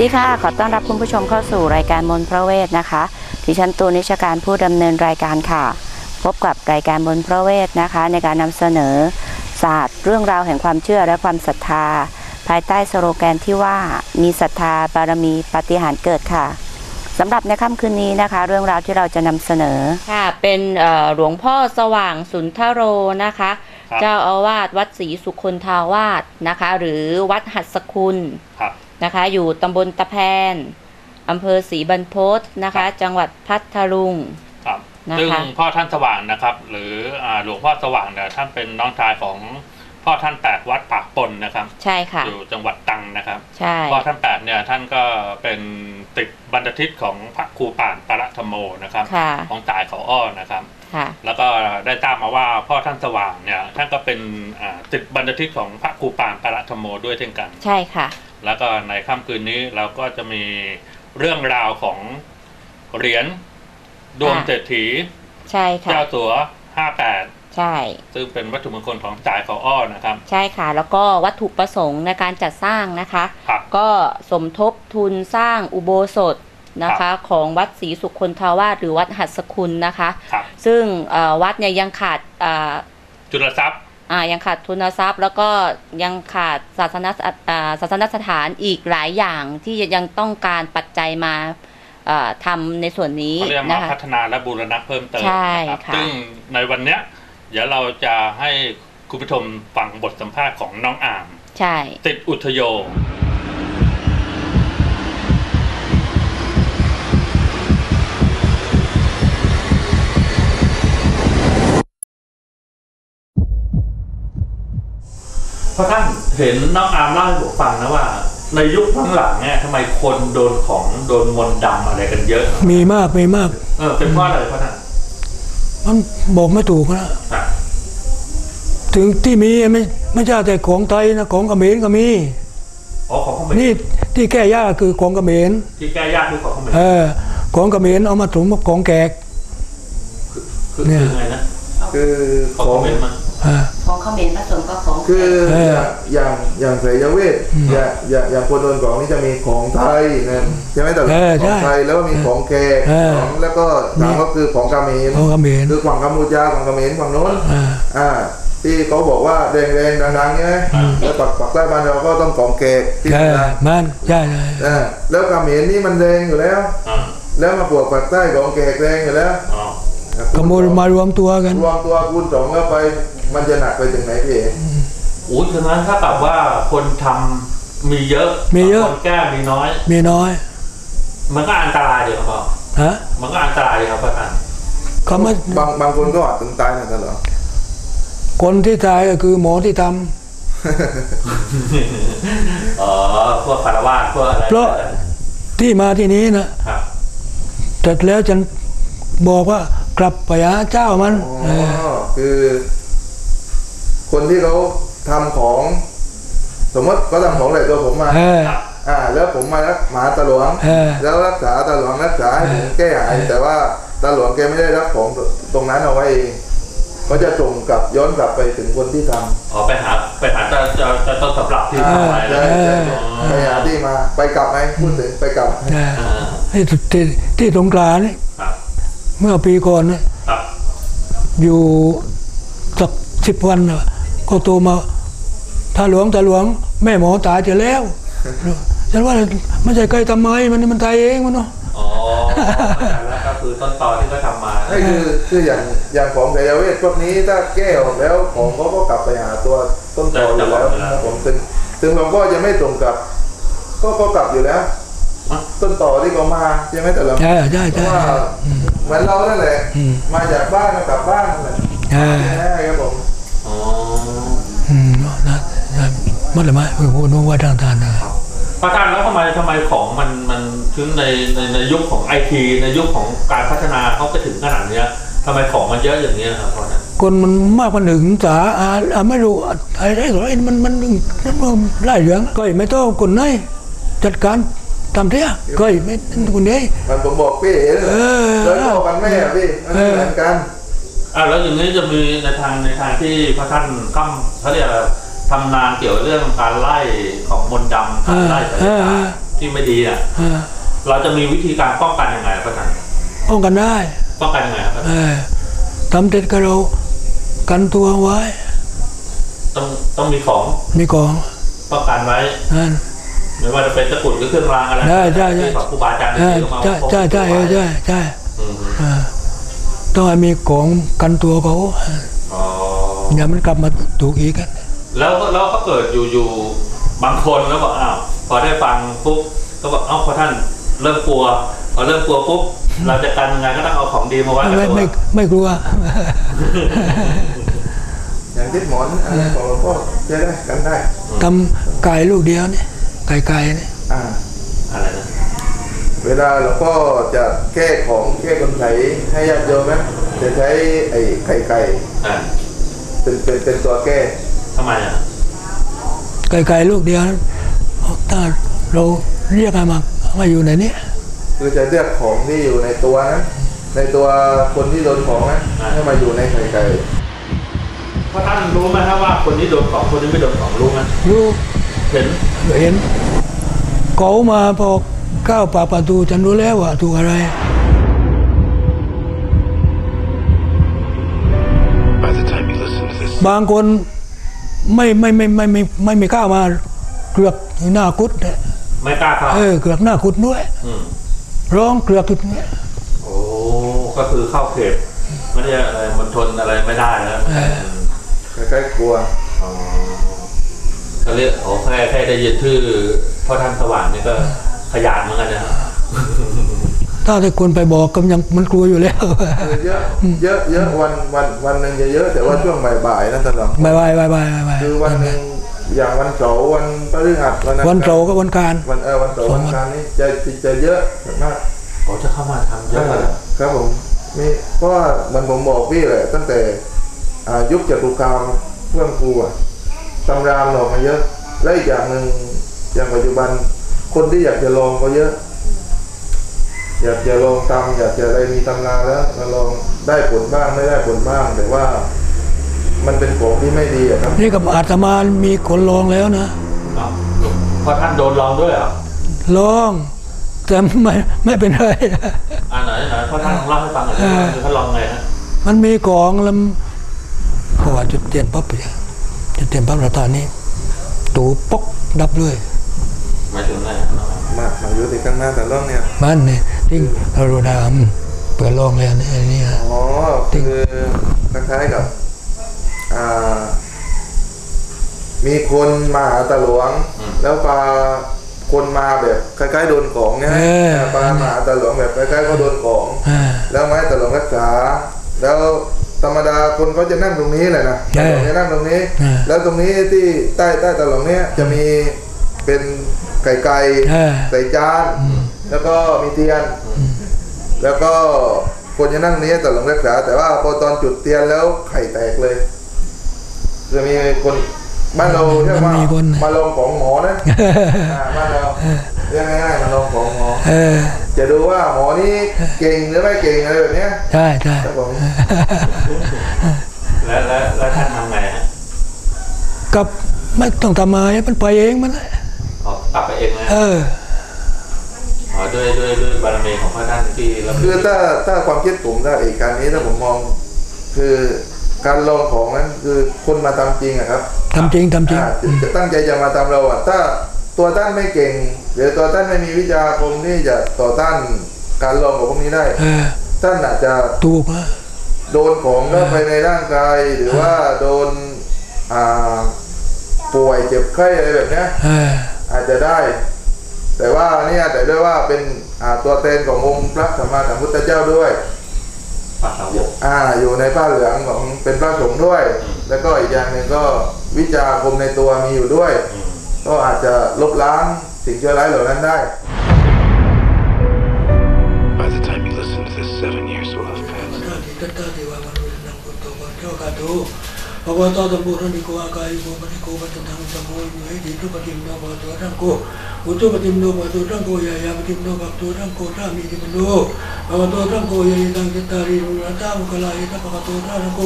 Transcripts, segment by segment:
สวัสดีค่ะ ขอต้อนรับคุณผู้ชมเข้าสู่รายการมนต์พระเวทนะคะ ดิฉันตูนนิชการผู้ดำเนินรายการค่ะ พบกับรายการมนต์พระเวทนะคะ ในการนำเสนอศาสตร์ เรื่องราวแห่งความเชื่อและความศรัทธา ภายใต้สโลแกนที่ว่ามีศรัทธาบารมีปาฏิหาริย์เกิดค่ะสำหรับในค่ำคืนนี้นะคะ เรื่องราวที่เราจะนำเสนอค่ะ เป็นเอ่อหลวงพ่อสว่างสุนทโรนะคะครับเจ้าอาวาสวัดศรีสุคนทาวาสนะคะ หรือวัดหัดสคุณครับ นะคะ อยู่ตำบลตะแพนอำเภอศรีบรรพตนะคะ จังหวัดพัทลุงครับนะคะซึ่งพ่อท่านสว่างนะครับ หรืออ่าหลวงพ่อสว่างเนี่ยท่านเป็นน้องชายของพ่อท่านแปดวัดปากปนนะครับ ใช่ค่ะ อยู่จังหวัดตรังนะครับใช่พ่อท่านแปดเนี่ยท่านก็เป็นติดบรรณทิตของพระครูป่านปรธรรมโมนะครับค่ะของสายเขาอ้อนะครับค่ะแล้วก็ได้ทราบมาว่าพ่อท่านสว่างเนี่ยท่านก็เป็นอ่าติดบรรณทิตของพระครูป่านปรธรรมโมด้วยเช่นกัน ใช่ค่ะ แล้วก็ในค่ำคืนนี้เราก็จะมีเรื่องราวของเหรียญดวงอ่าเศรษฐีใช่ค่ะเจ้าสัวห้าแปดใช่ ซึ่งเป็นวัตถุมงคลของจ่ายเขาอ้อนะครับ ใช่ค่ะ แล้วก็วัตถุประสงค์ในการจัดสร้างนะคะครับก็สมทบทุนสร้างอุโบสถนะคะของวัดศรีสุคนทาวาสหรือวัดหัดสคุณนะคะครับซึ่งเอ่อวัดเนี่ยยังขาดอ่าจุลทรัพย์ อ่ายังขาดทุนทรัพย์ แล้วก็ยังขาดศาสนสอ่าศาสนสถานอีกหลายอย่างที่ยังต้องการปัจจัยมาเอ่อทำในส่วนนี้เขาเรียกนะมาคะพัฒนาและบูรณะเพิ่มเติมใช่นะครับค่ะซึ่งในวันเนี้ยเดี๋ยวเราจะให้คุณผู้ชมฟังบทสัมภาษณ์ของน้องอ่างใช่ติดอุทโย ราะท่านเห็นน้องอาร์มเล่าให้ผมฟังนะว่า ในยุคหลังๆเนี่ยทำไมคนโดนของโดนมนต์ดำอะไรกันเยอะ มีมากมีมาก เออเป็นเพราะอะไรพ่อท่านมันบอกไม่ถูกนะครับถึงที่มีไม่ไม่ใช่แต่ของไทยนะของเขมรก็มีอ๋อของเขาไม่นี่ที่แก้ยากคือของเขมรที่แก้ยากคือของเขาไม่เออของเขมรเอามาถุงกับของแขกคือเนี่ยคือไงนะคือของ ขอเขางไม่มาเออของเขมรผสมกับของคือเอออย่างอย่างไสยเวทอย่างอย่างอย่างคนโดนของนี่จะมีของไทยนะใช่ไหมแต่เออขใช่องไทยแล้วก็มีของแขกเออของแล้วก็สามก็คือของกาเมนของเขมรคือฝั่งกัมพูชาฝั่งกาเมนฝั่งโน้นอ่าอ่าที่เขาบอกว่าแดงๆดังๆใช่ไหมแล้วปักปักใต้บ้านเราก็ต้องของแขกที่ใช่ดังมันใช่ใช่อ่าแล้วกาเมนนี่มันแดงอยู่แล้วอ่าแล้วมาบวกปักใต้ของแขกแดงอยู่แล้วอ๋อ ขโมยมารวมตัวกัน รวมตัวคูณสองเข้าไป มันจะหนักไปถึงไหนพี่เอ๋อู้ฉะนั้นถ้ากับว่าคนทำมีเยอะ มีเยอะ คนแก้มีน้อย มีน้อย มันก็อันตรายเดียวครับพ่อฮะ มันก็อันตรายเดียวครับพ่อท่านเขามาบางบางคนก็อาจถึงตายเหมือนกันเหรอ คนที่ตายก็คือหมอที่ทำอ๋อพวกคารวาสพวกอะไรเพราะที่มาที่นี้นะครับเสร็จแล้วฉันบอกว่า กลับไปหาเจ้ามันเออ๋ออคือ คนที่เขาทำของ สมมติเขาทำของอะไรตัวผมมาเออครับอ่า แล้วผมมารักหมาตาหลวงเออแล้วรักษาตาหลวงรักษาให้ผมแก้หายแต่ว่าตาหลวงแกไม่ได้รับของตรงนั้นเอาไว้เองก็จะส่งกลับย้อนกลับไปถึงคนที่ทำอ๋อไปหาไปหาจะจะจะต้นสำรับที่อ่าทำไว้ใช่แล้วใช่เออไปหาที่มาไปกลับไหมพูดถึงไปกลับเอออ่าที่ที่ที่สงขลาเนี่ยครับ เมื่อปีก่อนเนี่ยครับอยู่สักสิบวันน่ะก็โทรมาถ้าหลวงตาหลวง แม่หมอตายจะแล้วฉันว่าไม่ใช่ใครทำไมมันมันตายเองมันเนาะอ๋อเข้าใจแล้วก็คือต้นตอที่เขาทำมานี่คือคืออย่างอย่างของไสยเวทพวกนี้ถ้าแก้ออกแล้วของเขาก็กลับไปหาตัวต้นตออยู่แล้วนะครับผมถึงถึงหลวงพ่อจะไม่ตรงกับ ก็ก็กลับอยู่แล้ว ต้นต่อที่เขามาใช่ไหมแต่ละใช่ใช่เพใช่ราะว่าเหมือนเรานั่นแหละอืมมาจากบ้านก็กลับบ้านนั่นแหละใช่ใช่ครับผมอ๋ออืมนะนะมันเลยไหมโอ้โหนึกว่าทางทานนะพระท่านแล้วทำไมทำไมของมันมันถึงในในในยุคของไอทีในยุคของการพัฒนาเขาไปถึงขนาดเนี้ยทำไมของมันเยอะอย่างเนี้ยครับพ่อท่านคนมันมากกว่าหนึ่งสาอ่าอ่าไม่รู้อะไรหรอกไอ้มันมันมันมันไล่เหลืองก็ไม่ต้องคนไหนจัดการ ทำเท่าก็ไม่คนนี้มันผมบอกพี่เอ๋เลยเออแล้วพ่อกันแม่อะพี่มันไม่เหมือนกันอ่าแล้วอย่างนี้จะมีในทางในทางที่พระท่านก้ำเขาเรียกอะไรทำนานเกี่ยวกับเรื่องการไล่ของมนต์ดำการไล่สายเออตาเออที่ไม่ดีอะเออเราจะมีวิธีการป้องกันยังไงครับอาจารย์ป้องกันได้ป้องกันยังไงครับอาจารย์เออทำเด็ดกับเรากันตัวไว้ ต้องต้องมีของมีกองป้องกันไว้นั่น ไม่ว่าจะเป็นตะกรุดหรือเครื่องรางอะไรได้ได้ได้ที่ของครูบาอาจารย์เออที่เอามาใช่ใช่ใช่เออใช่ใช่อืมเออต้องให้มีของกันตัวเขาอ๋ออย่ามันกลับมาถูกอีกอะแล้วแล้วก็เกิดอยู่อยู่บางคนแล้วบอกอ้าวพอได้ฟังปุ๊บก็บอกเอ้าพอท่านเริ่มกลัวพอเริ่มกลัวปุ๊บเราจะกันยังไงก็ต้องเอาของดีมาไว้กับไม่ตัวไม่ไม่กลัว อย่างทิศหมอนอะไรของหลวงพ่อใช้ได้กันได้ทำไก่ลูกเดียวนี่ ไก่ไก่นี่อ่าอะไรนะเวลาหลวงพ่อจะแก้ของแก้คนไถให้ญาติโยมนะจะใช้ไอ้ไข่ไก่อ่าเป็นเป็นเป็นตัวแก้ทำไมอะไก่ไก่ลูกเดียวถ้าเราเรียกให้มามาอยู่ในนี้คือจะเลือกของที่อยู่ในตัวนะในตัวคนที่โดนของนะให้มาอยู่ในไข่ไก่เพราะท่านรู้ไหมครับว่าคนนี้โดนของคนนี้ไม่โดนของรู้ไหมรู้เห็น เห็นเขามาพอก้าวปากประตูฉันรู้แล้วว่าถูกอะไร By the time you listen to this, บางคนไม่ไม่ไม่ไม่ไม่ไม่ไม่กล้ามาเกือกอยู่หน้ากุดเนี่ยไม่กล้าเข้าเออเกือกหน้ากุดด้วยมร้องเกือกจุดนี้โอ้ก็คือเข้าเขตไม่ได้อะไรมันทนอะไรไม่ได้แล้วคล้ายๆกลัวอ๋อ ก็เรียกโอ้แค่แค่ได้ยินชื่อพ่อท่านสว่างนี่ก็ขยาดเหมือนกันนะถ้าแต่คนไปบอกก็ยังมันกลัวอยู่แล้วคือเยอะเยอะเยอะวันวันวันหนึ่งจะเยอะแต่ว่าช่วงบ่ายๆนั่นตลอดบายบายบายบายบายบายคือวันหนึ่งอย่างวันเสาร์วันพฤหัสวันอังควันเสาร์กับวันการวันเออวันเสาร์สอวังนวันอังคารนี่จะจะจะเยอะมากเขาจะเข้ามาทำเยอะเลยครับผมมีเพราะว่าเหมันผมบอกพี่เลยตั้งแต่อ่ายุคจตุคามเพื่อนครูอะ ตำรามหลอกมาเยอะ และอีกอย่างหนึ่งอย่างปัจจุบัน คนที่อยากจะลองก็เยอะ อยากจะลองทำอยากจะอะไรมีตำราแล้วมาลองได้ผลบ้างไม่ได้ผลบ้างแต่ว่า มันเป็นของที่ไม่ดีอะครับนี่กับอาตมามีคนลองแล้วนะอ้าวเพราะท่านโดนลองด้วยเหรอลองแต่ไม่ไม่เป็นไรอ่าไหนไหนเพราะท่านลองเล่าให้ฟังหน่อยสิว่าคือท่านลองไงฮะมันมีกองแล้วเพราะว่าจุดเตียนปั๊บเนี่ย จุดเตียนปั๊บเราตอนนี้ตูปกดับเลยหมายถึงไงฮะมามาอยู่ที่ข้างหน้าแต่ล่องเนี่ยมันเนี่ยที่เราโรดามเปิดลองเลยอันนี้อันนี้นะอ๋อคือคล้ายๆกับอ่ามีคนมาหาตาหลวง แล้วปลาคนมาแบบคล้ายๆโดนของเนี่ยนะปลามาหาตาหลวงแบบคล้ายๆเขาโดนของอ่าแล้วไม้ตาหลวงรักษาแล้ว ธรรมดาคนเขาจะนั่งตรงนี้แหละนะใช่ตาหลวงจะนั่งตรงนี้อ่าแล้วตรงนี้ที่ใต้ใต้ตาหลวงเนี่ยจะมีเป็นไก่ไก่อ่าใส่จานแล้วก็มีเทียน แล้วก็คนจะนั่งนี้ตาหลวงรักษาแต่ว่าพอตอนจุดเทียนแล้วไข่แตกเลย จะมีคนบ้านเราเรียกว่ามีคนมาลองของหมอนะอ่าบ้านเราเรียกง่ายๆมาลองของหมอเออ จะดูว่าหมอนี่เก่งหรือไม่เก่งอะไรแบบเนี้ยใช่ใช่ครับผมแล้วแล้วแล้วท่านทำไงฮะกับไม่ต้องทำมามันไปเองมันแหละอ๋อกลับไปเองเลยเอออ๋อด้วยด้วยด้วยบารมีของพระท่านที่เราคือถ้าถ้าความคิดผมถ้าอีกการนี้ถ้าผมมองคือการลองของนั้นคือคนมาทำจริงอะครับทำจริงทำจริงอ่าจะจะตั้งใจจะมาทำเราอะถ้าตัวท่านไม่เก่ง หรือตัวท่านไม่มีวิชาคมที่จะต่อต้านการลองของพวกนี้ได้เออท่านอาจจะถูกนะโดนของเข้าไปในร่างกายหรือว่าโดนอ่าป่วยเจ็บไข้อะไรแบบเนี้ยเอออาจจะได้ แต่ว่าเนี่ยแต่ด้วยว่าเป็นอ่าตัวแทนขององค์พระสัมมาสัมพุทธเจ้าด้วยปัสสาวะอ่าอยู่ในผ้าเหลืองของเป็นพระสงฆ์ด้วยอืมแล้วก็อีกอย่างหนึ่งก็วิจาคมในตัวมีอยู่ด้วยอืมก็อาจจะลบล้าง สิ่งชั่วร้ายเหล่านั้นได้ by the time you listen to this, seven years will have passed. ภะวะตาตัมโมทันติโกอากายิโกปฏิโกปัตตังตัมโมวิเหติทุปฏิมโนภะตัวทังโกอุตุปฏิมโนภะตัวทังโกยายาปฏิมโนภะตัวทังโกรามิติมโนภะวะตัวทังโกยายตังจิตตาริรุรัตตามุขลายตะภะตัวทังโก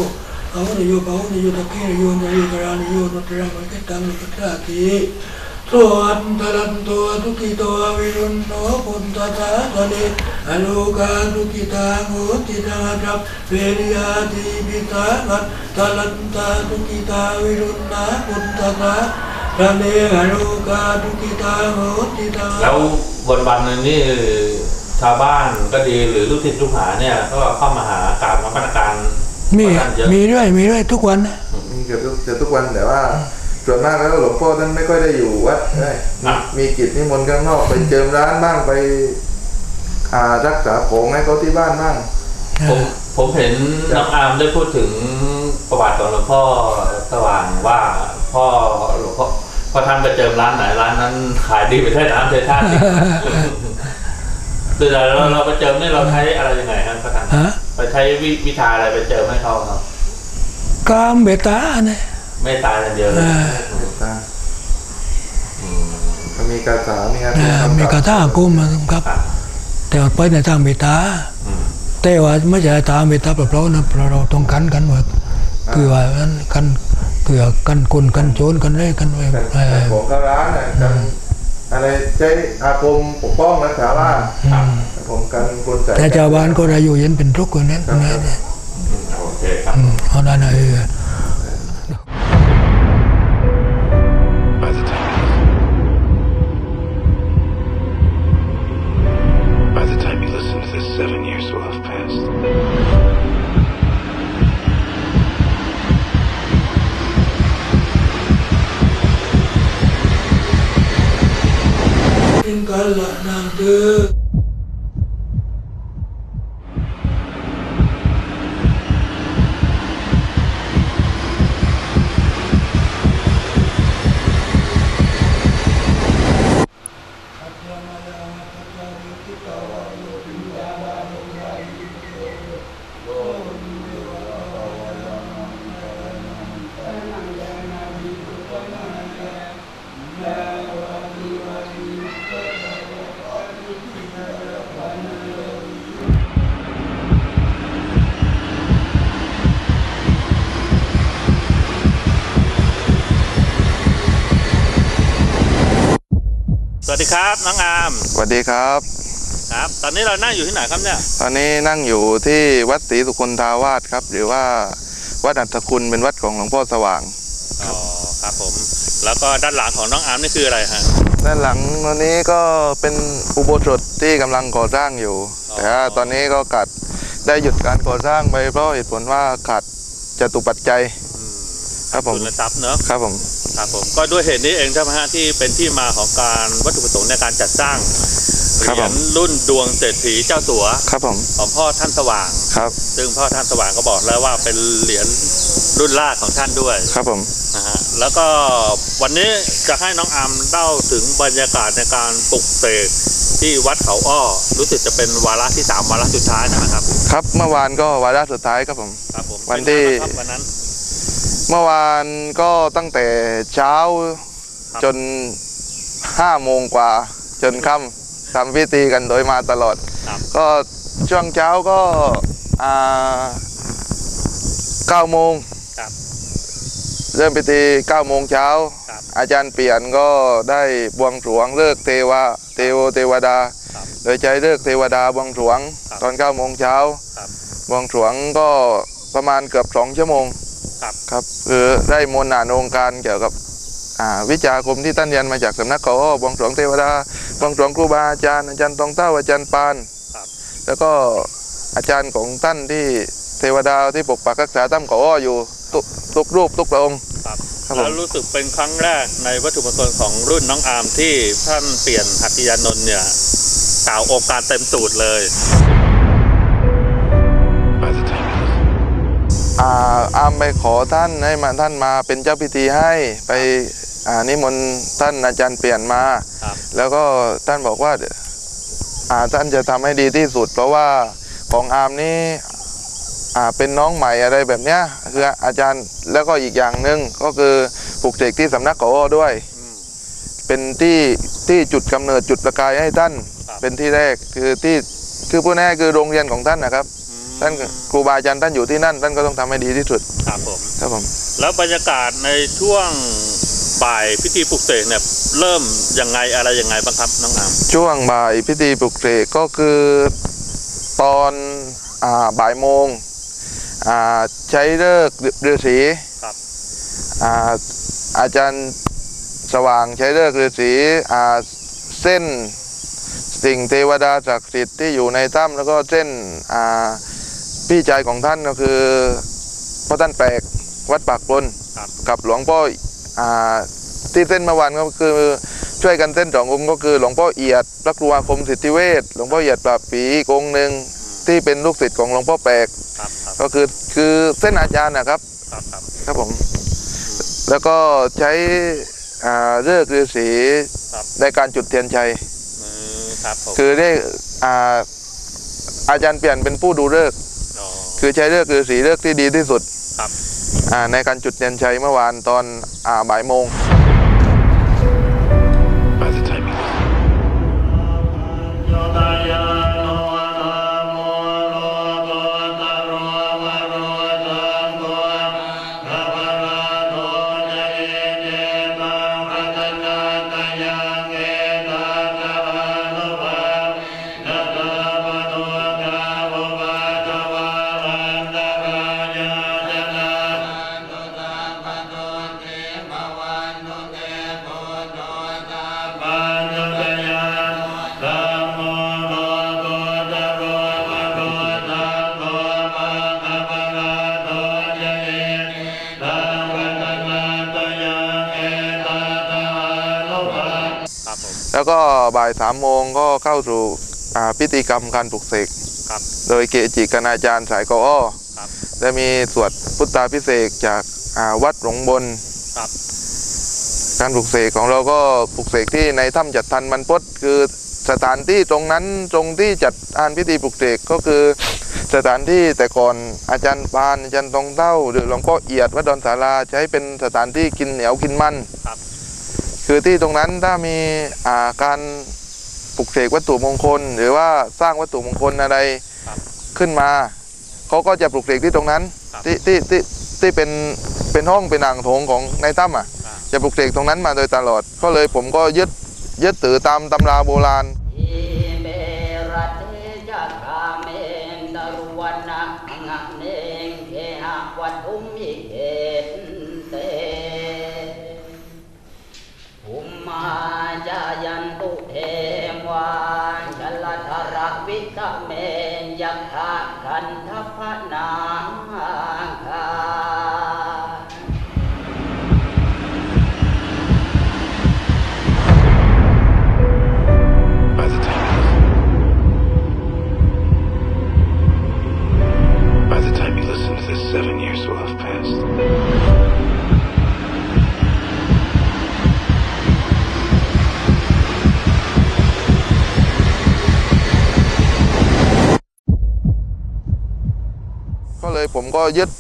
อาวุนโยภะวุนโยตะเกโยนริกรานิโยนุตรังมังกิตังนุตตาติ ส่วนตะลันตัวทุกิตัววิรุณโนปุนตตาสะเนอโลกาทุกิตาโหตินารับเวริยาติปิตาลันตะลันตาทุกิตาวิรุณนาปุนตตาสะเนอโลกาทุกิตาโหตินาแล้ววันวันๆหนึงนี่ชาวบ้านก็ดีหรือลูกศิษย์ลูกหาเนี่ยก็เข้ามาหากราบนมัสการมีพระท่านเยอะมีเรื่อยมีเรื่อยทุกวันนะมีเกือบทุกเกือบทุกวันแต่ว่า ส่วนมากแล้วหลวงพ่อท่านไม่ค่อยได้อยู่วัดได้อะมีกิจนิมนต์ข้างนอกไปเจิมร้านบ้างไปอ่ารักษาของให้เขาที่บ้านบ้างผมผมเห็นน้องอาร์มได้พูดถึงประวัติของหลวงพ่อสว่างว่าพ่อหลวงพ่อพ่อท่านไปเจิมร้านไหนร้านนั้น ขายดีไปเท่น้ำเทท่าติคือเราเราเราไปเจิมนี่เราใช้อะไรยังไงครับพ่อท่านฮะไปใช้วิวิชาอะไรไปเจิมให้เขาครับกามเบตาเนี่ย ไม่ตายอย่างเดียวเลยอ่าตาก็มีคาถามีอาเอ่อมีกระท่ากุมนะครับครับ แต่ว่าไปในทางเบตาอืมแต่ว่าไม่ใช่ตามเบตาเปล่าๆนะเพราะเราต้องกันกันหมดคือว่านั้นกันเผื่อกันคนกันโจรกันอะไรกันไว้แต่เอ่อของเข้าร้านน่ะกันอะไรใช้อาคมปกป้องรักษาบ้านอืมผมกันคนใส่แต่ชาวบ้านก็ได้อยู่เย็นเป็นทุกข์คนนั้นคนนั้นเนี่ยโอเคครับอืมเอานั่นน่ะเออ วัสดีครับน้องอาร์มสวัสดีครับ ครับ ตอนนี้เรานั่งอยู่ที่ไหนครับเนี่ย ตอนนี้นั่งอยู่ที่วัดศรีสุคนทาวาสครับ หรือว่าวัดอัตคุณเป็นวัดของหลวงพ่อสว่าง อ๋อครับผม แล้วก็ด้านหลังของน้องอาร์มนี่คืออะไรฮะ ด้านหลังตัวนี้ก็เป็นอุโบสถที่กำลังก่อสร้างอยู่อ๋อแต่ว่าตอนนี้ก็กัดได้หยุดการก่อสร้างไปเพราะเหตุผลว่าขาดจตุปัจจัยอืมครับผมทุนทรัพย์เนอะครับผม ครับผมก็ด้วยเหตุนี้เองใช่ไหมฮะที่เป็นที่มาของการวัตถุประสงค์ในการจัดสร้างเหรียญรุ่นดวงเศรษฐีเจ้าสัวครับผมของพ่อท่านสว่าง ครับซึ่งพ่อท่านสว่างก็บอกแล้วว่าเป็นเหรียญรุ่นแรกของท่านด้วยครับผมนะฮะแล้วก็วันนี้จะให้น้องอาร์มเล่าถึงบรรยากาศในการปลุกเสกที่วัดเขาอ้อรู้สึกจะเป็นวาระที่สามวาระสุดท้ายนะครับ ครับเมื่อวานก็วาระสุดท้ายครับผม ครับผมวันที่ เป็นไงบ้างครับวันนั้น เมื่อวานก็ตั้งแต่เช้าครับจนห้าโมงกว่าจนค่ำทำพิธีกันโดยมาตลอดครับก็ช่วงเช้าก็อ่าเก้าโมงครับเริ่มพิธีเก้าโมงเช้าครับอาจารย์เปลี่ยนก็ได้บวงสรวงเลิกเทวาเทโวเทวดาครับโดยใช้เลิกเทวดาบวงสรวงครับตอนเก้าโมงเช้าครับบวงสรวงก็ประมาณเกือบสองชั่วโมง ครับครับ คือได้มนต์อ่านองค์การเกี่ยวกับอ่าวิชาคมที่ท่านเรียนมาจากสำนักเขาอ้อบวงสรวงเทวดาบวงสรวงครูบาอาจารย์อาจารย์ตองเต้าอาจารย์ปานครับแล้วก็อาจารย์ของท่านที่เทวดาที่ปกปักรักษาถ้ำเขาอ้ออยู่ทุกทุกรูปทุกพระองค์ครับครับผมแล้วรู้สึกเป็นครั้งแรกในวัตถุมงคลของรุ่นน้องอาร์มที่ท่านเปลี่ยนหัตถยานนท์เนี่ยกล่าวองค์การเต็มสูตรเลย อ่าอามไปขอท่านให้มาท่านมาเป็นเจ้าพิธีให้ไปอ่านิมนต์ท่านอาจารย์เปลี่ยนมา แล้วก็ท่านบอกว่าอ่าท่านจะทำให้ดีที่สุด เพราะว่าของอามนี่อ่าเป็นน้องใหม่อะไรแบบเนี้ยคืออาจารย์แล้วก็อีกอย่างหนึ่งก็คือปลูกเสกที่สำนักขาอ้อด้วย เป็นที่ที่จุดกำเนิดจุดประกายให้ท่านเป็นที่แรกคือที่คือผู้แน่คือโรงเรียนของท่านนะครับ ท่านครูบาอาจารย์ท่านอยู่ที่นั่นท่านก็ต้องทำให้ดีที่สุดครับผมครับผมแล้วบรรยากาศในช่วงบ่ายพิธีปลุกเสกเนี่ยเริ่มยังไงอะไรยังไงบ้างครับน้องอามช่วงบ่ายพิธีปลุกเสกก็คือตอนอ่าบ่ายโมงอ่าใช้เลิกษ์ฤาษีครับอ่าอาจารย์สว่างใช้เลิกษ์ฤาษีอ่าเส้นสิ่งเทวดาศักดิ์สิทธิ์ที่อยู่ในถ้ำแล้วก็เส้นอ่า พี่ชายของท่านก็คือพ่อท่านแปลกวัดปากปลนครับ กับหลวงพ่ออ่าที่เส้นเมื่อวานก็คือช่วยกันเส้นสององค์ก็คือหลวงพ่อเอียดพระครูอาคมสิทธิเวชหลวงพ่อเอียดปราบปีอีกองค์หนึ่งที่เป็นลูกศิษย์ของหลวงพ่อแปลกครับครับก็คือคือเส้นอาจารย์นะครับ ครับครับครับผม แล้วก็ใช้อ่าเลิกษ์ฤาษีครับในการจุดเทียนชัย อืมครับผมคือได้อ่าอาจารย์เปลี่ยนเป็นผู้ดูเลิกษ์อ๋อ คือใช้เลิกษ์ฤาษีเลิกษ์ที่ดีที่สุดครับอ่าในการจุดเทียนชัยเมื่อวานตอนอ่าบ่ายโมง แล้วก็บ่ายสามโมงก็เข้าสู่อ่าพิธีกรรมการปลุกเสกครับโดยเกจิคณาจารย์สายกออ้อครับและมีสวดพุทธาพิเศษกจากอ่าวัดหลงบนครับการปลุกเสกของเราก็ปลุกเสกที่ในถ้ำจัดทันมันพดคือสถานที่ตรงนั้นตรงที่จัดอานพิธีปลุกเสกก็คือสถานที่แต่ก่อนอาจารย์ปานอาจารย์ตองเต้า หรือหลวงพ่อเอียดวัดดอนสาราใช้เป็นสถานที่กินเหนียวกินมันครับ คือที่ตรงนั้นถ้ามีอ่าการปลุกเสกวัตถุมงคล หรือว่าสร้างวัตถุมงคลอะไรครับขึ้นมาเขาก็จะปลุกเสกที่ตรงนั้นครับที่ที่ที่ที่เป็นเป็นห้องเป็นอ่างโถงของในถ้ำอะอ่าจะปลุกเสกตรงนั้นมาโดยตลอด ก็เลยผมก็ยึดยึดถือตามตำราโบราณอิเมระเทจะกาเมนตรุวันนะงะเนงเคหะวัตถุมิเก วิกะเมยักขะคันทพนา เลยผมก็ยึด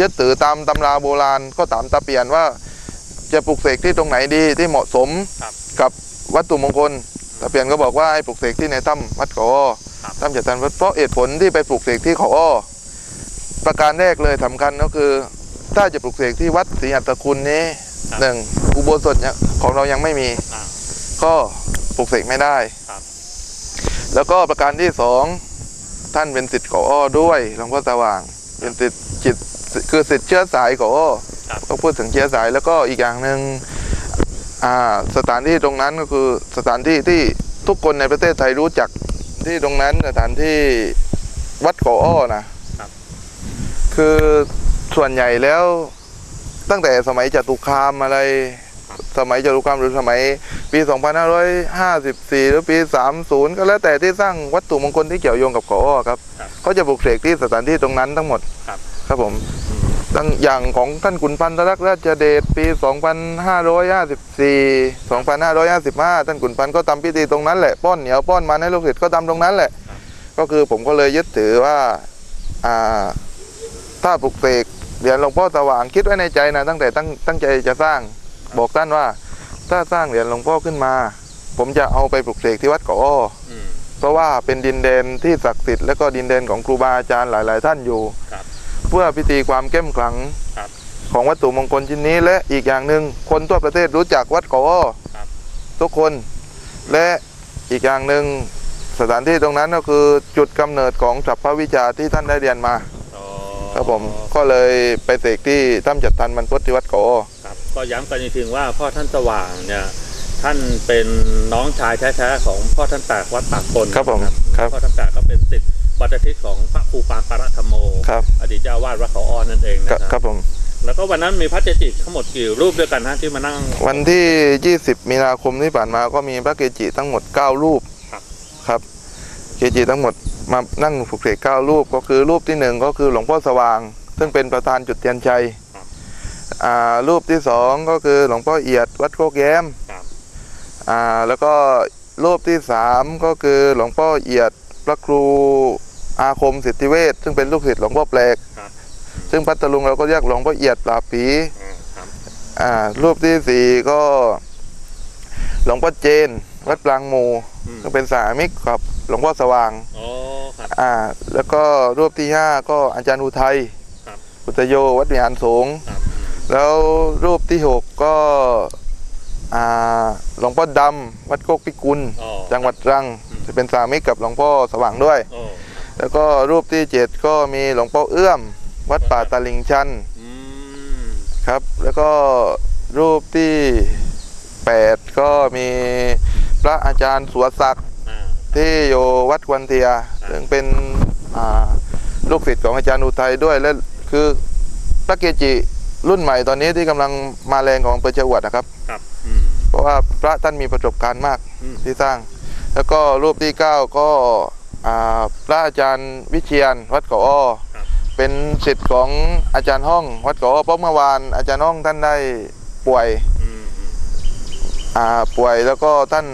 ยึดถือตามตำราโบราณก็ถามตาเปลี่ยนว่า จะปลุกเสกที่ตรงไหนดีที่เหมาะสมครับกับวัตถุมงคลตาเปลี่ยนก็บอกว่าให้ปลุกเสกที่ในถ้ำวัดเขาอ้อครับถ้ำจัดทันวัดเพราะเหตุผลที่ไปปลุกเสกที่เขาอ้อประการแรกเลยสำคัญก็คือ ถ้าจะปลุกเสกที่วัดศรีหัตถคุณนี้ครับหนึ่งอุโบสถเนี่ยของเรายังไม่มีอ่าก็ปลุกเสกไม่ได้ครับแล้วก็ประการที่สองท่านเป็นสิทธิ์ขออ้อด้วยหลวงพ่อสว่าง เป็นสิทธิ์จิตคือสิทธิ์เชื้อสายขออ้อครับก็พูดถึงเชื้อสายแล้วก็อีกอย่างหนึ่งอ่าสถานที่ตรงนั้นก็คือสถานที่ที่ทุกคนในประเทศไทยรู้จักที่ตรงนั้นสถานที่วัดขออ้อนะครับคือส่วนใหญ่แล้วตั้งแต่สมัยจตุคามอะไร สมัยจตุคามหรือสมัยปี 2554 หรือปี 30 ก็แล้วแต่ที่สร้างวัตถุมงคลที่เกี่ยวโยงกับขออ้อครับครับเขาจะปลุกเสกที่สถานที่ตรงนั้นทั้งหมดครับครับผมตั้งอย่างของท่านขุนพันธรักษ์ราชเดชปี 2554 2555 ท่านขุนพันธ์ก็ทำพิธีตรงนั้นแหละป้อนเหนียวป้อนมันให้ลูกศิษย์ก็ทำตรงนั้นแหละ ก็คือผมก็เลยยึดถือว่าอ่าถ้าปลุกเสกเหรียญหลวงพ่อสว่างคิดไว้ในใจนะตั้งแต่ตั้งตั้งใจจะสร้าง บอกท่านว่า ถ้าสร้างเหรียญหลวงพ่อขึ้นมา ผมจะเอาไปปลุกเสกที่วัดเกาะอ้ออืมเพราะว่าเป็นดินแดนที่ศักดิ์สิทธิ์และก็ดินแดนของครูบาอาจารย์หลาย ๆ ท่านอยู่ครับเพื่อพิธีความเข้มขลังครับของวัตถุมงคลชิ้นนี้ และอีกอย่างหนึ่งคนทั่วประเทศรู้จักวัดเขาอ้อครับทุกคนและอีกอย่างหนึ่งสถานที่ตรงนั้นก็คือจุดกำเนิดของสัพพวิชาที่ท่านได้เรียนมาอ๋อครับผมก็เลยไปเสกที่ถ้ำจัดทันบรรพตที่วัดเขาอ้อครับ ก็ย้ำกันอีกทีว่าพ่อท่านสว่างเนี่ยท่านเป็นน้องชายแท้ๆของพ่อท่านแปลกวัดปากปนครับผมนะครับพ่อท่านแปลกก็เป็นศิษย์บัตรทิศของพระครูปานปารธรรมโมครับอดีตเจ้าวาดวัดเขาอ้อนนั่นเองคนะรับคครัรับบผมแล้วก็วันนั้นมีพระเจจิทั้งหมดกี่รูปด้วยกันฮะที่มานั่ง วันที่ 20 มีนาคมที่ผ่านมาก็มีพระเกจิทั้งหมด 9 รูปครับครับเกจิทั้งหมดมานั่งผูกเสก9รูปก็คือรูปที่หนึ่งก็คือหลวงพ่อสว่าง ซึ่งเป็นประธานจุดเทียนชัย อ่ารูปที่สองก็คือหลวงพ่อเอียดวัดโคกแย้มครับอ่าแล้วก็รูปที่สามก็คือหลวงพ่อเอียดพระครูอาคมสิทธิเวชซึ่งเป็นลูกศิษย์หลวงพ่อแปลก ครับซึ่งพัทลุงเราก็เรียกหลวงพ่อเอียดปราบผีอืมครับอ่ารูปที่สี่ก็หลวงพ่อเจน วัดปรางหมูอืมก็เป็นสามิกกับหลวงพ่อสว่าง อ๋อครับ อ่าแล้วก็รูปที่ห้าก็อาจารย์อุทัยครับ อุตโยวัดวิหารสงฆ์ครับ แล้วรูปที่หกก็อ่าหลวงพ่อดำวัดโคกพิกุลอ๋อจังหวัดตรังอืมจะเป็นสามิกกับหลวงพ่อสว่างด้วยโอ้แล้วก็รูปที่เจ็ดก็มีหลวงพ่อเอื้อม วัดป่าตาลิงชันอืมครับ แล้วก็รูปที่แปดก็มีพระอาจารย์สุวศักดิ์อ่าที่อยู่วัดควันเทียซึ่งเป็นอ่าลูกศิษย์ของอาจารย์อุทัยด้วยและคือพระเกจิ รุ่นใหม่ตอนนี้ที่กำลังมาแรงของอำเภอชะอวดนะครับครับอืมเพราะว่าพระท่านมีประสบการณ์มากอืมที่สร้าง แล้วก็รูปที่เก้าก็อ่าพระอาจารย์วิเชียนวัดเขาอ้อครับเป็นศิษย์ของอาจารย์ห้องวัดเขาอ้อเพราะเมื่อวานอาจารย์ห้องท่านได้ป่วยอืมอืมอ่าป่วยแล้วก็ท่าน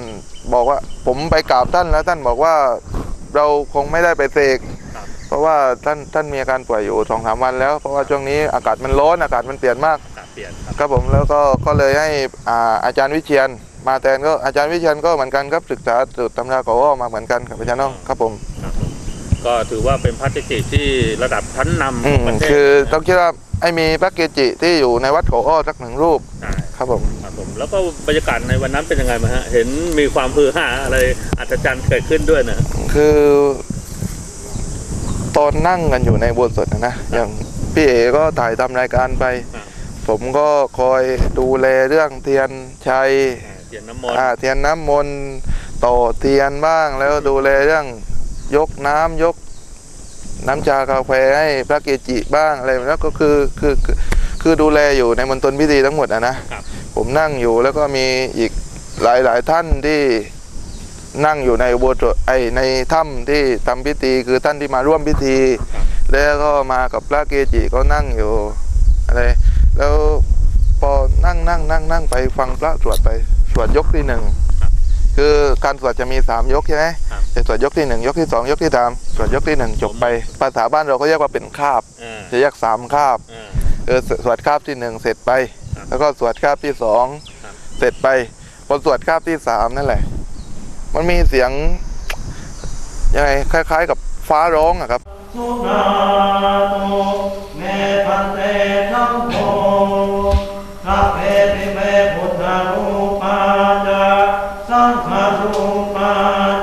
บอกว่าผมไปกราบท่านแล้วท่านบอกว่าเราคงไม่ได้ไปเสกครับ เพราะว่าท่านท่านมีอาการป่วยอยู่สองสามวันแล้ว เพราะว่าช่วงนี้อากาศมันร้อนอากาศมันเปลี่ยนมากครับเปลี่ยนครับครับผมแล้วก็ก็เลยให้อ่าอาจารย์วิเชียน มาแทนก็อาจารย์วิเชียนก็เหมือนกันครับศึกษาสูตรตำราเขาอ้อมาเหมือนกันกับอาจารย์น้องครับผมครับผมก็ถือว่าเป็นพระเจจิที่ระดับชั้นนำอืของมประเทศคือนะต้องคิดว่าไอ้มีพระเกจิที่อยู่ในวัดเขาอ้อสักหนึ่งรูปใช่ครับผมครับผมแล้วก็บรรยากาศในวันนั้นเป็นยังไงมาฮะเห็นมีความฮือฮาอะไรอัศจรรย์เกิดขึ้นด้วยนะคือ ตอนนั่งกันอยู่ในโบสถ์สดนะนะอย่างพี่เอ๋ก็ถ่ายทำรายการไปครับผมก็คอยดูแลเรื่องเทียนชัยอ่าเทียนน้ำมนต์อ่าเทียนน้ำมนต์ต่อเทียนบ้างแล้วดูแลเรื่องยกน้ำยกน้ำชากาแฟให้พระเกจิบ้างอะไรแบบนั้นก็คือคือคือคือดูแลอยู่ในมณฑลพิธีทั้งหมดอะนะครับผมนั่งอยู่แล้วก็มีอีกหลายหลายท่านที่ นั่งอยู่ในอุโบสถไอในถ้ำที่ทำพิธีคือท่านที่มาร่วมพิธีครับแล้วก็มากับพระเกจิก็นั่งอยู่อะไรแล้วพอนั่งนั่งนั่งนั่งไปฟังพระสวดไปสวดยกที่หนึ่งครับคือการสวดจะมีสามยกใช่ไหมครับจะสวดยกที่หนึ่งยกที่สองยกที่สามสวดยกที่หนึ่งจบไป ภาษาบ้านเราก็เรียกว่าเป็นคาบอ่าจะเรียกสามคาบอ่าเออสสวดคาบที่หนึ่งเสร็จไปครับแล้วก็สวดคาบที่สองครับเสร็จไปพอสวดคาบที่สามนั่นแหละ มันมีเสียงยังไงคล้าย ๆ กับฟ้าร้องอะครับสังฆรูปา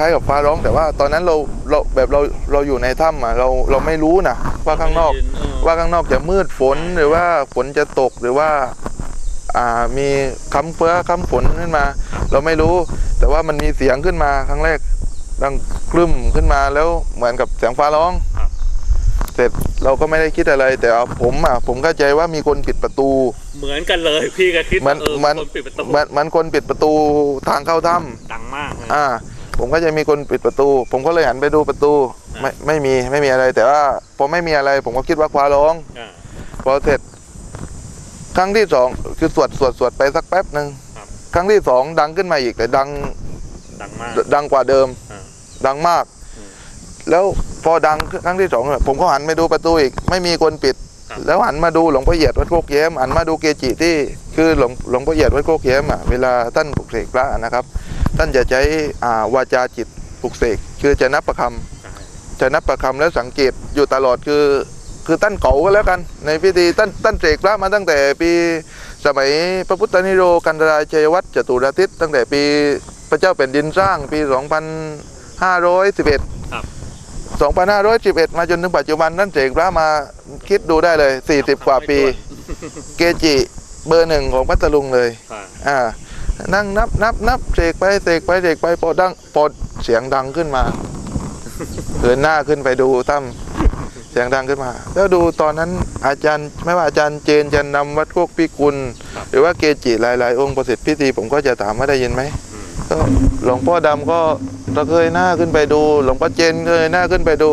ล้าย ๆ กับฟ้าร้อง แต่ว่าตอนนั้นเราเราแบบเราเราอยู่ในถ้ำอะเราเราไม่รู้นะว่าข้างนอกไม่ได้ยินเออว่าข้างนอกจะมืดฝนหรือว่าฝนจะตกหรือว่า อ่ามีคำเฟ้อคำฝนขึ้นมา เราไม่รู้ แต่ว่ามันมีเสียงขึ้นมาครั้งแรกดังคลึ้มขึ้นมาแล้วเหมือนกับเสียงฟ้าร้องครับเสร็จเราก็ไม่ได้คิดอะไร แต่ว่าผมอะผมเข้าใจว่ามีคนปิดประตู เหมือนกันเลยพี่ก็คิดมันว่าเออมันคนปิดประตูมันมันคนปิดประตูทางเข้าถ้ำดังมากนะอ่า ผมก็จะมีคนปิดประตู ผมก็เลยหันไปดูประตูอ่าไม่ไม่มีไม่มีอะไร แต่ว่าพอไม่มีอะไร ผมก็คิดว่าคว้าร้องอ่าพอเสร็จ ครั้งที่สองคือสวดสวดสวดไปสักแป๊บหนึ่งครับครั้งที่สองดังขึ้นมาอีกแต่ดังดังมากดังกว่าเดิมอ่าดังมากอืมแล้วพอดังครั้งที่สองเนี่ยผมก็หันไปดูประตูอีก ไม่มีคนปิดครับแล้วหันมาดูหลวงพ่อเหยียดวัดโคกเย้มหันมาดูเกจิที่คือหลวงหลวงพ่อเหยียดวัดโคกเย้มอะเวลาท่านปลุกเสกพระนะครับ ท่านจะใช้อ่าวาจาจิตปลุกเสกคือจะนับประคำใช่จะนับประคำแล้วสังเกตอยู่ตลอดคือคือท่านเก่าก็แล้วกัน ในพิธีท่านท่านเสกพระมาตั้งแต่ปีสมัยพระพุทธนิโรกันตรายชัยวัฒน์จตุรทิศตั้งแต่ปีพระเจ้าแผ่นดินสร้างปี 2511ครับ2511 มาจนถึงปัจจุบันท่านเสกพระมาคิดดูได้เลย 40 กว่าปี เกจิเบอร์หนึ่งของพัทลุงเลยใช่อ่า นั่งนับนับนับเสกไปเสกไปเสกไปพอดังพอเสียงดังขึ้นมาเหินหน้าขึ้นไปดูตั้มเสียงดังขึ้นมา แล้วดูตอนนั้นอาจารย์ไม่ว่าอาจารย์เจนจันนำวัดโคกพิกุล หรือว่าเกจิหลาย ๆ องค์ประสิทธิ์พิธีผมก็จะถามว่าได้ยินไหมก็หลวงพ่อดำก็ตะเคยหน้าขึ้นไปดู หลวงพ่อเจนเคยหน้าขึ้นไปดู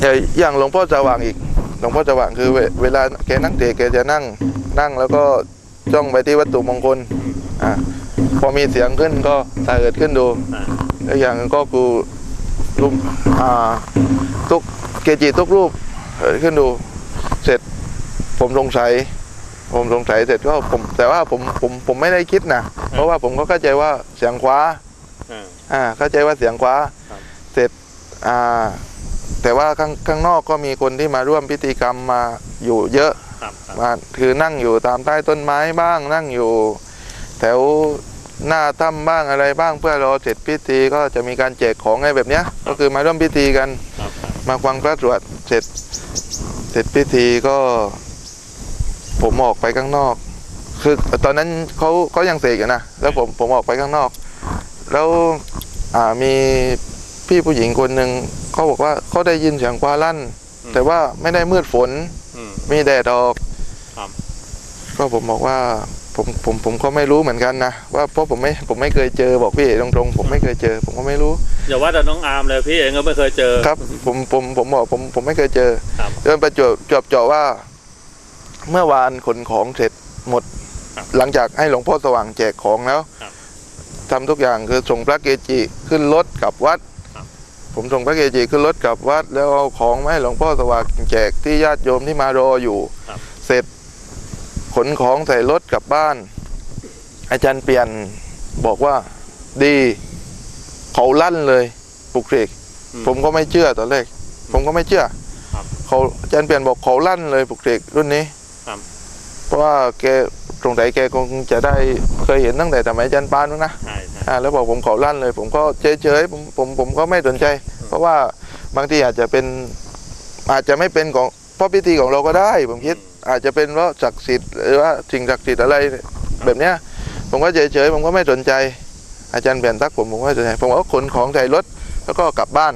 อย่างอย่างหลวงพ่อสว่างอีก หลวงพ่อสว่างคือ เวเวลาแกนั่งเตะแกจะนั่งนั่งแล้วก็ จ้องไปที่วัตถุมงคลอ่าพอมีเสียงขึ้นก็สายเอิดขึ้นดูอ่าแล้วอย่างหนึ่งก็คือรูปอ่าทุกเกจิทุกรูปเอิดขึ้นดู เสร็จผมสงสัยผมสงสัยเสร็จก็ผมแต่ว่าผมผมผมไม่ได้คิดนะเพราะว่าผมก็เข้าใจว่าเสียงคว้าอ่าอ่าเข้าใจว่าเสียงคว้าครับเสร็จอ่าแต่ว่าข้างข้างนอกก็มีคนที่มาร่วมพิธีกรรมมาอยู่เยอะครั บครับมาคือนั่งอยู่ตามใต้ต้นไม้บ้างนั่งอยู่ แถวหน้าถ้ำบ้างอะไรบ้างเพื่อรอเสร็จพิธีก็จะมีการแจกของอะไรแบบเนี้ย ก็คือมาร่วมพิธีกันครับครับมาฟังพระสวดเสร็จเสร็จพิธีก็ ผมออกไปข้างนอก คือตอนนั้นเขาเขายังเสกอยู่นะแล้วผมผมออกไปข้างนอก แล้วอ่ามีพี่ผู้หญิงคนหนึ่งเขาบอกว่าเขาได้ยินเสียงฟ้าลั่น แต่ว่าไม่ได้มืดฝนอื มมีแดดออกครับ ก็ผมบอกว่าผมผมผมก็ไม่รู้เหมือนกันนะว่าเพราะผมไม่ผมไม่เคยเจอบอกพี่ตรงๆผมไม่เคยเจอ ผมก็ไม่รู้อย่าว่าแต่น้องอาร์มเลยพี่เองก็ไม่เคยเจอครับ ผมผมผมบอกผมผมไม่เคยเจอครับจนประจวบจวบเจาะว่า เมื่อวานขนของเสร็จหมด ครับหลังจากให้หลวงพ่อสว่างแจกของแล้วครับ ทำทุกอย่างคือส่งพระเกจิขึ้นรถกลับวัดครับ ผมส่งพระเกจิขึ้นรถกลับวัด แล้วเอาของมาให้หลวงพ่อสว่างแจกที่ญาติโยมที่มารออยู่ครับเสร็จขนของใส่รถกลับบ้าน อาจารย์เปลี่ยนบอกว่าดีเขาลั่นเลยปลุกเสกอืมผมก็ไม่เชื่อตอนแรกผมก็ไม่เชื่อครับเขาอาจารย์เปลี่ยนบอกเขาลั่นเลยปลุกเสกรุ่นนี้ครับเพราะว่าแกตรงไหนแกคงจะได้เคยเห็นตั้งแต่สมัยอาจารย์ปานนู้นนะใช่ใช่อ่าแล้วบอกผมขอลั่นเลย ผมก็เฉยๆผมผมผมก็ไม่สนใจ เพราะว่าบางทีอาจจะเป็นอาจจะไม่เป็นของเพราะพิธีของเราก็ได้ ผมคิดอาจจะเป็นเพราะศักดิ์สิทธิ์หรือว่าสิ่งศักดิ์สิทธิ์อะไรแบบเนี้ยผมก็เฉยๆผมก็ไม่สนใจ อาจารย์เปลี่ยนทักผมผมก็ไม่สนใจผมก็ขนของใส่รถแล้วก็กลับบ้าน